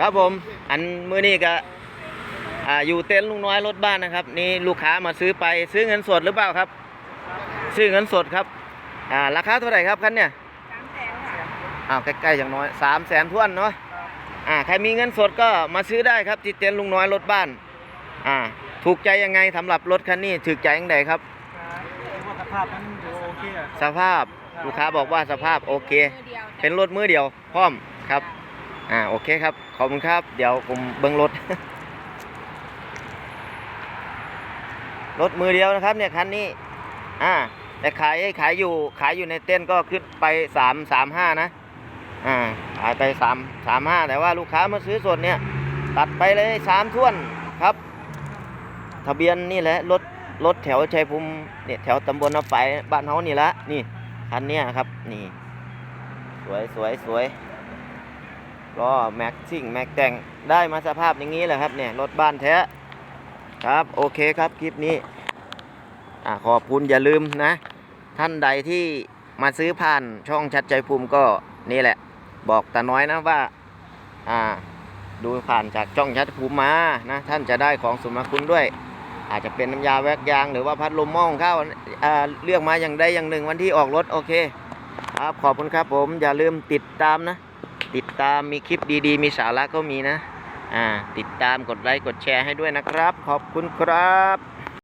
ครับผม อันมือนี้ก็อ่าอยู่เต็นท์ลุงน้อยรถบ้านนะครับ นี่ลูกค้ามาซื้อไปซื้อเงินสดหรือเปล่าครับ ซื้อเงินสดครับอ่าราคาเท่าไหร่ครับคันเนี่ยสามแสนค่ะอ้าวใกล้ๆอย่างน้อยสามแสนทวนเนาะอ่าใครมีเงินสดก็มาซื้อได้ครับที่เต็นท์ลุงน้อยรถบ้านอ่าถูกใจยังไงสำหรับรถคันนี้ถูกใจยังไงครับว่าสภาพมันดูโอเคอะสภาพลูกค้าบอกว่าสภาพโอเคมือเดียวเป็นรถมือเดียวพร้อมครับ อ่าโอเคครับ ขอบคุณครับ เดี๋ยวผมเบิ้งรถ รถมือเดียวนะครับ เนี่ยคันนี้ อ่า แต่ขายขายอยู่ขายอยู่ในเต้นก็ขึ้นไปสามสามห้านะ อ่าขายไปสามสามห้าแต่ว่าลูกค้ามาซื้อสดเนี่ย ตัดไปเลยสามท่วนครับ ทะเบียนนี่แหละรถรถแถวชัยภูมิเนี่ยแถวตำบลน้ำไฟบ้านเฮานี่ละนี่คันเนี้ยครับ นี่ สวยสวยสวย ล้อแม็กซิ่งแม็กแต่งได้มาสภาพอย่างนี้แหละครับเนี่ยรถบ้านแท้ครับโอเคครับคลิปนี้อขอบคุณอย่าลืมนะ ท่านใดที่มาซื้อผ่านช่องชัดใจภูมิก็นี่แหละ บอกแตาน้อยนะว่าอ่าดูผ่านจากช่องชัดภูมิมานะท่านจะได้ของสมนาคุณด้วย อาจจะเป็นน้ำยาแวกยาง หรือว่าพัดลมม้อของข้าวอ่าเลือกมาอย่างใดอย่างหนึ่งวันที่ออกรถโอเค ครับขอบคุณครับผมอย่าลืมติดตามนะ ติดตามมีคลิปดีๆ มีสาระก็มีนะ อ่า ติดตามกดไลค์กดแชร์ให้ด้วยนะครับ ขอบคุณครับ